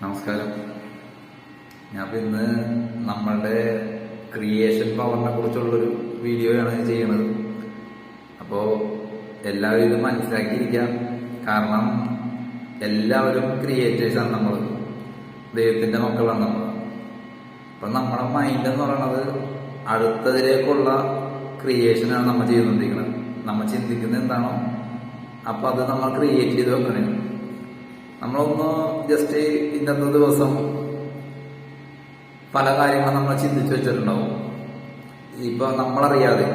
നമസ്കാരം. ഞാൻ ഇന്ന് നമ്മളുടെ ക്രിയേഷൻ പവറിനെ കുറിച്ചുള്ളൊരു വീഡിയോയാണ് ചെയ്യുന്നത് അപ്പോൾ എല്ലാവരും ഇത് മനസ്സിലാക്കിയിരിക്കുക കാരണം എല്ലാവരും ക്രിയേറ്റേഴ്സാണ് നമ്മൾ ദൈവത്തിന്റെ മക്കളാണ് നമ്മൾ അപ്പം നമ്മുടെ മൈൻഡ് എന്ന് പറയുന്നത് അടുത്തതിലേക്കുള്ള ക്രിയേഷനാണ് നമ്മൾ ചെയ്തുകൊണ്ടിരിക്കുന്നത് നമ്മൾ ചിന്തിക്കുന്നത് എന്താണോ അപ്പം അത് നമ്മൾ ക്രിയേറ്റ് ചെയ്ത് വെക്കണേ. നമ്മളൊന്ന് ജസ്റ്റ് ഇന്നത്തെ ദിവസം പല കാര്യങ്ങളും നമ്മൾ ചിന്തിച്ചു വെച്ചിട്ടുണ്ടാവും. ഇപ്പൊ നമ്മളറിയാതെ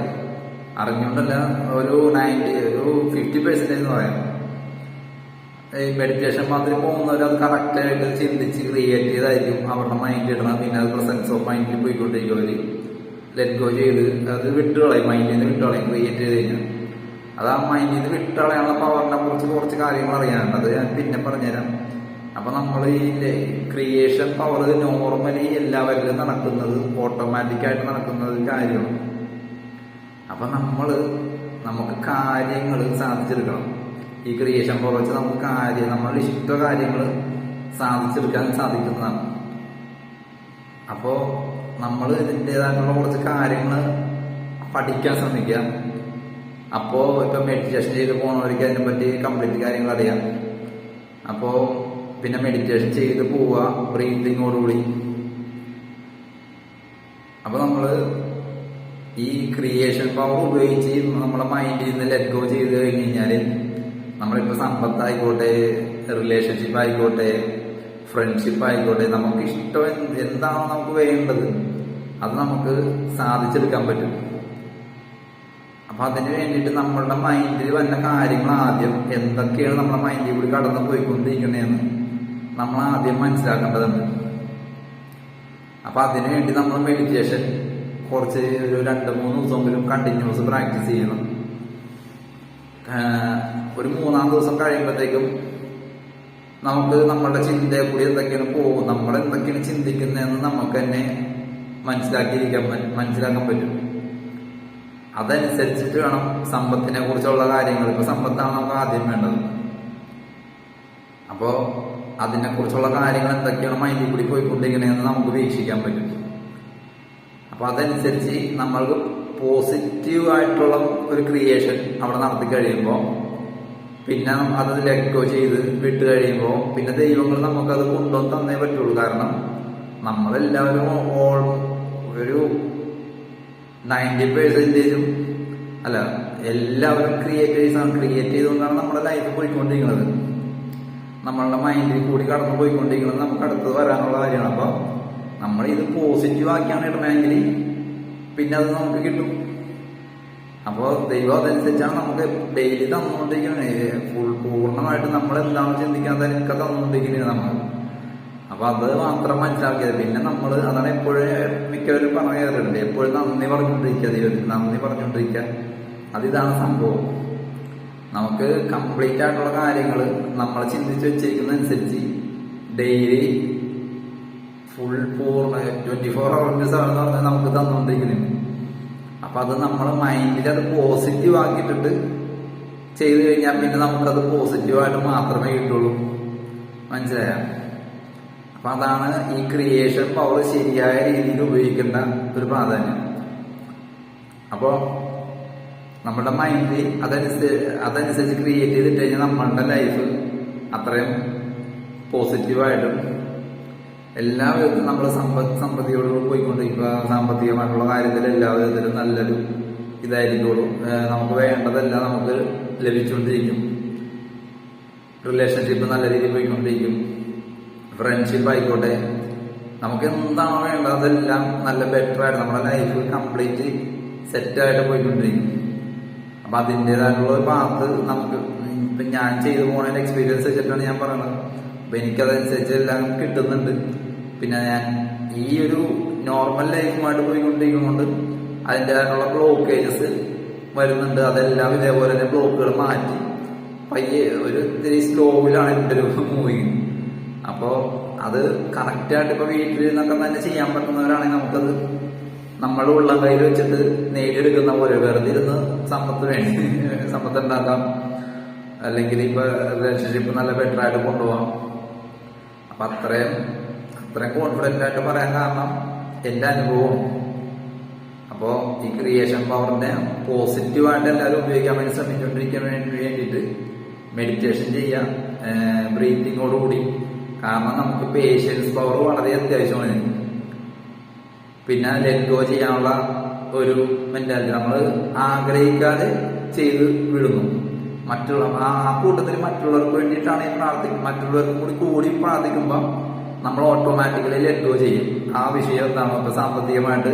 അറിഞ്ഞുകൊണ്ടല്ല ഒരു നയന്റി ഒരു ഫിഫ്റ്റി പെർസെന്റേജ് എന്ന് പറയാം. ഈ മെഡിറ്റേഷൻ മാത്രം പോകുന്നവർ അത് കറക്റ്റ് ആയിട്ട് ചിന്തിച്ച് ക്രിയേറ്റ് ചെയ്തായിരിക്കും അവരുടെ മൈൻഡ് ഇടണം പിന്നെ അത് പ്രസൻസ് ഓഫ് മൈൻഡിൽ പോയിക്കൊണ്ടിരിക്കും അവർ. ലെറ്റ് ഗോ ചെയ്ത് അത് വിട്ടുകളയും മൈൻഡിൽ നിന്ന് വിട്ടുകളയും ക്രിയേറ്റ് ചെയ്ത് കഴിഞ്ഞാൽ അത് ആ മൈൻഡിൽ നിന്ന് പവറിനെ കുറിച്ച് കുറച്ച് കാര്യങ്ങൾ അറിയാനുണ്ട് അത് ഞാൻ പിന്നെ പറഞ്ഞുതരാം. അപ്പൊ നമ്മൾ ഈ ക്രിയേഷൻ പവർ നോർമലി എല്ലാവരിലും നടക്കുന്നത് ഓട്ടോമാറ്റിക്കായിട്ട് നടക്കുന്നത് കാര്യമാണ്. അപ്പൊ നമ്മൾ നമുക്ക് കാര്യങ്ങൾ സാധിച്ചെടുക്കണം. ഈ ക്രിയേഷൻ പവർ വെച്ച് നമുക്ക് കാര്യം നമ്മളുടെ ഇഷ്ട കാര്യങ്ങൾ സാധിച്ചെടുക്കാൻ സാധിക്കുന്നതാണ്. അപ്പോ നമ്മൾ ഇതിന്റെതായിട്ടുള്ള കുറച്ച് കാര്യങ്ങൾ പഠിക്കാൻ ശ്രമിക്കുക. അപ്പോ ഇപ്പൊ മെഡിറ്റേഷൻ ചെയ്ത് പോണവർക്ക് അതിനെ പറ്റി കംപ്ലീറ്റ് കാര്യങ്ങൾ അറിയാം. അപ്പോ പിന്നെ മെഡിറ്റേഷൻ ചെയ്ത് പോവുക ബ്രീതിങ്ങോടുകൂടി അപ്പൊ നമ്മൾ ഈ ക്രിയേഷൻ പവർ ഉപയോഗിച്ച് നമ്മുടെ മൈൻഡിൽ നിന്ന് ലെറ്റ് ഗോ ചെയ്ത് കഴിഞ്ഞ് കഴിഞ്ഞാൽ നമ്മളിപ്പോ സമ്പത്തായിക്കോട്ടെ റിലേഷൻഷിപ്പ് ആയിക്കോട്ടെ ഫ്രണ്ട്ഷിപ്പ് ആയിക്കോട്ടെ നമുക്ക് ഇഷ്ടം എന്ത് എന്താണോ നമുക്ക് വേണ്ടത് അത് നമുക്ക് സാധിച്ചെടുക്കാൻ പറ്റും. അപ്പൊ അതിന് വേണ്ടിയിട്ട് നമ്മളുടെ മൈൻഡിൽ വന്ന കാര്യങ്ങൾ ആദ്യം എന്തൊക്കെയാണ് നമ്മുടെ മൈൻഡിൽ കൂടി കടന്നു പോയിക്കൊണ്ടിരിക്കണേന്ന് നമ്മൾ ആദ്യം മനസ്സിലാക്കേണ്ടതുണ്ട്. അപ്പൊ അതിനു വേണ്ടി നമ്മൾ മെഡിറ്റേഷൻ കുറച്ച് ഒരു രണ്ട് മൂന്ന് ദിവസം ദിവസമെങ്കിലും കണ്ടിന്യൂസ് പ്രാക്ടീസ് ചെയ്യണം. ഒരു മൂന്നാം ദിവസം കഴിയുമ്പോഴത്തേക്കും നമുക്ക് നമ്മളുടെ ചിന്തയെ കൂടി എന്തൊക്കെയാണ് പോകും നമ്മൾ എന്തൊക്കെയാണ് ചിന്തിക്കുന്നതെന്ന് നമുക്ക് തന്നെ മനസ്സിലാക്കിയിരിക്കാൻ മനസ്സിലാക്കാൻ പറ്റും. അതനുസരിച്ചിട്ട് വേണം സമ്പത്തിനെ കുറിച്ചുള്ള കാര്യങ്ങൾ. ഇപ്പൊ സമ്പത്താണ് നമുക്ക് ആദ്യം വേണ്ടത്. അപ്പോ അതിനെ കുറിച്ചുള്ള കാര്യങ്ങൾ എന്തൊക്കെയാണ് മൈൻഡിൽ കൂടി പോയിക്കൊണ്ടിരിക്കണെന്ന് നമുക്ക് വീക്ഷിക്കാൻ പറ്റും. അപ്പൊ അതനുസരിച്ച് നമ്മൾക്ക് പോസിറ്റീവ് ആയിട്ടുള്ള ഒരു ക്രിയേഷൻ അവിടെ നടത്തി കഴിയുമ്പോൾ പിന്നെ അത് ലെക്കോ ചെയ്ത് വിട്ട് കഴിയുമ്പോൾ പിന്നെ ദൈവങ്ങൾ നമുക്കത് കൊണ്ടുവന്ന് തന്നേ പറ്റുള്ളൂ. കാരണം നമ്മളെല്ലാവരും ഓൾ ഒരു നയന്റി പെർസെന്റേജും അല്ല എല്ലാവരും ക്രിയേറ്റേഴ്സ് ആണ്. ക്രിയേറ്റ് ചെയ്തുകൊണ്ടാണ് നമ്മുടെ ലൈഫ് പോയിക്കൊണ്ടിരിക്കുന്നത്. നമ്മളുടെ മൈൻഡിൽ കൂടി കടന്നു പോയിക്കൊണ്ടിരിക്കുന്നത് നമുക്ക് അടുത്തത് വരാനുള്ള കാര്യമാണ്. അപ്പോൾ നമ്മൾ ഇത് പോസിറ്റീവ് ആക്കിയാണ് ഇടണമെങ്കിൽ പിന്നെ അത് നമുക്ക് കിട്ടും. അപ്പോൾ ദൈവം അതനുസരിച്ചാണ് നമുക്ക് ഡെയിലി തന്നുകൊണ്ടിരിക്കുന്നത്. ഫുൾ പൂർണമായിട്ട് നമ്മൾ എന്താണ് ചിന്തിക്കാൻ തന്നെ തന്നുകൊണ്ടിരിക്കുന്നത് നമ്മൾ. അപ്പൊ അത് മാത്രം മനസ്സിലാക്കിയത്. പിന്നെ നമ്മൾ അതാണ് എപ്പോഴും മിക്കവരും പറയാറുണ്ട്. എപ്പോഴും നന്ദി പറഞ്ഞുകൊണ്ടിരിക്കുക ദൈവത്തിന് നന്ദി പറഞ്ഞുകൊണ്ടിരിക്കുക. അതിതാണ് സംഭവം. നമുക്ക് കംപ്ലീറ്റ് ആയിട്ടുള്ള കാര്യങ്ങൾ നമ്മൾ ചിന്തിച്ച് വെച്ചിരിക്കുന്ന അനുസരിച്ച് ഡെയിലി ഫുൾ പൂർണ ട്വന്റി ഫോർ അവേഴ്സ് ആണെന്ന് പറഞ്ഞാൽ നമുക്ക് തന്നുകൊണ്ടിരിക്കുന്നുണ്ട് അപ്പൊ അത് നമ്മൾ മൈൻഡിൽ അത് പോസിറ്റീവ് ആക്കിയിട്ടിട്ട് ചെയ്തു കഴിഞ്ഞാൽ പിന്നെ നമുക്കത് പോസിറ്റീവായിട്ട് മാത്രമേ കിട്ടുള്ളൂ. മനസ്സിലായ? അപ്പൊ അതാണ് ഈ ക്രിയേഷൻ പവർ ശരിയായ രീതിയിൽ ഉപയോഗിക്കുന്ന ഒരു പ്രാധാന്യം. അപ്പോ നമ്മുടെ മൈൻഡ് അതനുസരിച്ച് അതനുസരിച്ച് ക്രിയേറ്റ് ചെയ്തിട്ട് കഴിഞ്ഞാൽ നമ്മളുടെ ലൈഫ് അത്രയും പോസിറ്റീവായിട്ടും എല്ലാ വിധത്തിലും നമ്മൾ സമ്പത്ത് സമ്പത്തിയോട് പോയിക്കൊണ്ടിരിക്കുക സാമ്പത്തികമായിട്ടുള്ള കാര്യത്തിൽ എല്ലാ വിധത്തിലും നല്ലൊരു ഇതായിരിക്കുള്ളൂ. നമുക്ക് വേണ്ടതെല്ലാം നമുക്ക് ലഭിച്ചുകൊണ്ടിരിക്കും. റിലേഷൻഷിപ്പ് നല്ല രീതിയിൽ പോയിക്കൊണ്ടിരിക്കും. ഫ്രണ്ട്ഷിപ്പ് ആയിക്കോട്ടെ. നമുക്ക് എന്താണോ വേണ്ടത് അതെല്ലാം നല്ല ബെറ്റർ ആയിട്ട് നമ്മുടെ ലൈഫ് കംപ്ലീറ്റ് സെറ്റായിട്ട് പോയിക്കൊണ്ടിരിക്കും. അപ്പൊ അതിന്റെതായിട്ടുള്ള ഒരു പാത്ത് നമുക്ക് ഇപ്പൊ ഞാൻ ചെയ്തു പോകുന്ന എക്സ്പീരിയൻസ് വെച്ചിട്ടാണ് ഞാൻ പറയുന്നത് അപ്പൊ എനിക്കതനുസരിച്ച് എല്ലാം കിട്ടുന്നുണ്ട്. പിന്നെ ഞാൻ ഈ ഒരു നോർമൽ ലൈഫുമായിട്ട് പോയിക്കൊണ്ടിരിക്കുന്നതുകൊണ്ട് അതിന്റെതായിട്ടുള്ള ബ്ലോക്കേജസ് വരുന്നുണ്ട്. അതെല്ലാം ഇതേപോലെ തന്നെ ബ്ലോക്കുകൾ മാറ്റി. പയ്യെ ഒരു ഇത്തിരി സ്ലോവിലാണ് എന്റെ ഒരു മൂവിങ് അപ്പോ അത് കറക്റ്റായിട്ട് ഇപ്പൊ വീട്ടിൽ നിന്നൊക്കെ തന്നെ ചെയ്യാൻ പറ്റുന്നവരാണെങ്കിൽ നമുക്കത് നമ്മുടെ ഉള്ള കയ്യിൽ വെച്ചിട്ട് നേടിയെടുക്കുന്ന പോലെ വെറുതെ ഇരുന്ന് സമ്പത്ത് വേണ്ടി സമ്പത്ത് ഉണ്ടാക്കാം അല്ലെങ്കിൽ ഇപ്പൊ റിലേഷൻഷിപ്പ് നല്ല ബെറ്റർ ആയിട്ട് കൊണ്ടുപോകാം അപ്പൊ അത്രയും അത്രയും കോൺഫിഡന്റ് ആയിട്ട് പറയാൻ കാരണം എന്റെ അനുഭവം. അപ്പോ ഈ ക്രിയേഷൻ പവറിനെ പോസിറ്റീവായിട്ട് എല്ലാവരും ഉപയോഗിക്കാൻ വേണ്ടി ശ്രമിച്ചുകൊണ്ടിരിക്കാൻ വേണ്ടി വേണ്ടിയിട്ട് മെഡിറ്റേഷൻ ചെയ്യാം. ബ്രീത്തിങ്ങോടുകൂടി കാരണം നമുക്ക് പേഷ്യൻസ് പവർ വളരെ അത്യാവശ്യമാണ്. പിന്നെ ലെറ്റ് ഗോ ചെയ്യാനുള്ള ഒരു മെന്റാലിറ്റി നമ്മൾ ആഗ്രഹിക്കാതെ ചെയ്ത് വിടുന്നു. മറ്റുള്ള ആ കൂട്ടത്തിൽ മറ്റുള്ളവർക്ക് വേണ്ടിയിട്ടാണ് ഈ പ്രാർത്ഥിക്കുന്നത് മറ്റുള്ളവർക്ക് കൂടി കൂടി പ്രാർത്ഥിക്കുമ്പോൾ നമ്മൾ ഓട്ടോമാറ്റിക്കലി ലെറ്റ് ഗോ ചെയ്യും. ആ വിഷയം എന്താണ്? ഇപ്പൊ സാമ്പത്തികമായിട്ട്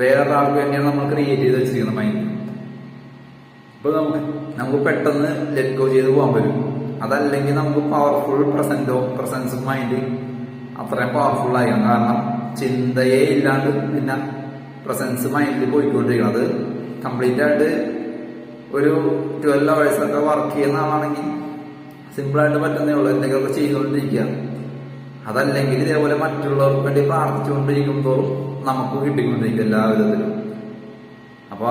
വേറൊരാൾക്ക് വേണ്ടിയാണ് നമ്മൾ ക്രിയേറ്റ് ചെയ്ത് വെച്ചിരിക്കുന്നത് മൈൻഡ് ഇപ്പൊ നമുക്ക് നമുക്ക് പെട്ടെന്ന് ലെറ്റ് ഗോ ചെയ്ത് പോകാൻ പറ്റും. അതല്ലെങ്കിൽ നമുക്ക് പവർഫുൾ പ്രസന്റോ പ്രസൻസ് മൈൻഡ് അത്രയും പവർഫുൾ ആയി കാരണം ചിന്തയെ ഇല്ലാണ്ട് പിന്നെ പ്രസൻസ് മൈൻഡിൽ പോയിക്കൊണ്ടിരിക്കണം. അത് കംപ്ലീറ്റ് ആയിട്ട് ഒരു ട്വൽവ് അവേഴ്സ് ഒക്കെ വർക്ക് ചെയ്യുന്ന ആളാണെങ്കിൽ സിമ്പിളായിട്ട് പറ്റുന്നേ ഉള്ളൂ. എന്തെങ്കിലുമൊക്കെ ചെയ്തുകൊണ്ടിരിക്കുക. അതല്ലെങ്കിൽ ഇതേപോലെ മറ്റുള്ളവർക്ക് വേണ്ടി പ്രാർത്ഥിച്ചുകൊണ്ടിരിക്കുമ്പോൾ നമുക്ക് കിട്ടിക്കൊണ്ടിരിക്കും എല്ലാ വിധത്തിലും. അപ്പൊ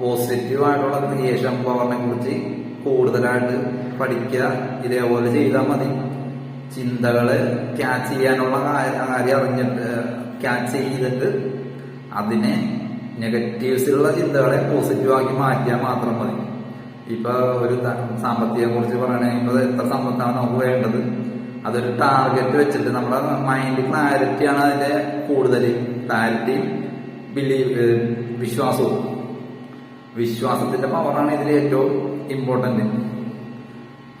പോസിറ്റീവ് ആയിട്ടുള്ള ക്രിയേഷൻ പവറിനെ കുറിച്ച് കൂടുതലായിട്ട് പഠിക്കുക. ഇതേപോലെ ചെയ്താൽ മതി. ചിന്തകൾ ക്യാച്ച് ചെയ്യാനുള്ള കാര്യം അറിഞ്ഞിട്ട് ക്യാച്ച് ചെയ്തിട്ട് അതിനെ നെഗറ്റീവ്സിലുള്ള ചിന്തകളെ പോസിറ്റീവ് ആക്കി മാറ്റിയാൽ മാത്രം മതി. ഇപ്പൊ ഒരു സാമ്പത്തികം കുറിച്ച് പറയണെങ്കിൽ എത്ര സമ്പത്താണ് നമുക്ക് വേണ്ടത്? അതൊരു ടാർഗറ്റ് വെച്ചിട്ട് നമ്മുടെ മൈൻഡ് ക്ലാരിറ്റിയാണ് അതിന്റെ കൂടുതൽ ക്ലാരിറ്റിയും ബിലീവ് വിശ്വാസവും. വിശ്വാസത്തിന്റെ പവറാണ് ഇതിൽ ഏറ്റവും ഇമ്പോർട്ടന്റ്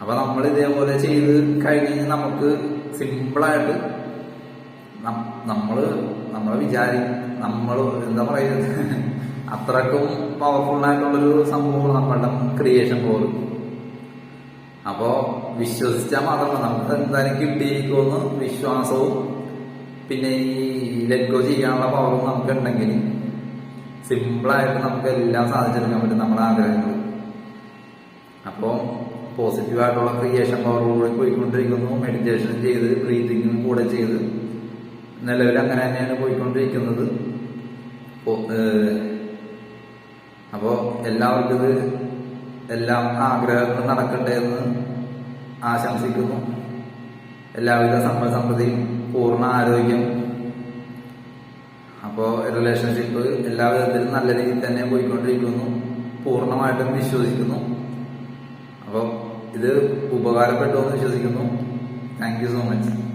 അപ്പൊ നമ്മൾ ഇതേപോലെ ചെയ്ത് കഴിഞ്ഞ് നമുക്ക് സിമ്പിളായിട്ട് നം- നമ്മൾ നമ്മളെ വിചാരി നമ്മൾ എന്താ പറയുന്നത്? അത്രക്കും പവർഫുൾ ആയിട്ടുള്ളൊരു സംഭവമാണ് നമ്മളുടെ ക്രിയേഷൻ പോലും അപ്പോ വിശ്വസിച്ചാൽ മാത്രമല്ല നമുക്ക് എന്തായാലും കിട്ടിയിരിക്കുമെന്ന് വിശ്വാസവും പിന്നെ ഈ ലെറ്റ് ഗോ ചെയ്യാനുള്ള പവറും നമുക്ക് ഉണ്ടെങ്കിൽ സിമ്പിളായിട്ട് നമുക്ക് എല്ലാം സാധിച്ചെടുക്കാൻ പറ്റും നമ്മുടെ ആഗ്രഹങ്ങൾ. അപ്പോൾ പോസിറ്റീവായിട്ടുള്ള ക്രിയേഷൻ പവറോട് പോയിക്കൊണ്ടിരിക്കുന്നു. മെഡിറ്റേഷൻ ചെയ്ത് ബ്രീതിങ്ങും കൂടെ ചെയ്ത് നിലവിൽ അങ്ങനെ തന്നെയാണ് പോയിക്കൊണ്ടിരിക്കുന്നത്. അപ്പോൾ എല്ലാവർക്കും ഇത് എല്ലാം ആഗ്രഹങ്ങളും നടക്കട്ടെ എന്ന് ആശംസിക്കുന്നു. എല്ലാവിധ സമ്പൽ സമൃദ്ധിയും പൂർണ ആരോഗ്യം അപ്പോൾ റിലേഷൻഷിപ്പ് എല്ലാ വിധത്തിലും നല്ല രീതിയിൽ തന്നെ പോയിക്കൊണ്ടിരിക്കുന്നു. പൂർണമായിട്ടും വിശ്വസിക്കുന്നു. അപ്പോൾ ഇത് ഉപകാരപ്പെട്ടു എന്ന് വിശ്വസിക്കുന്നു. Thank you so much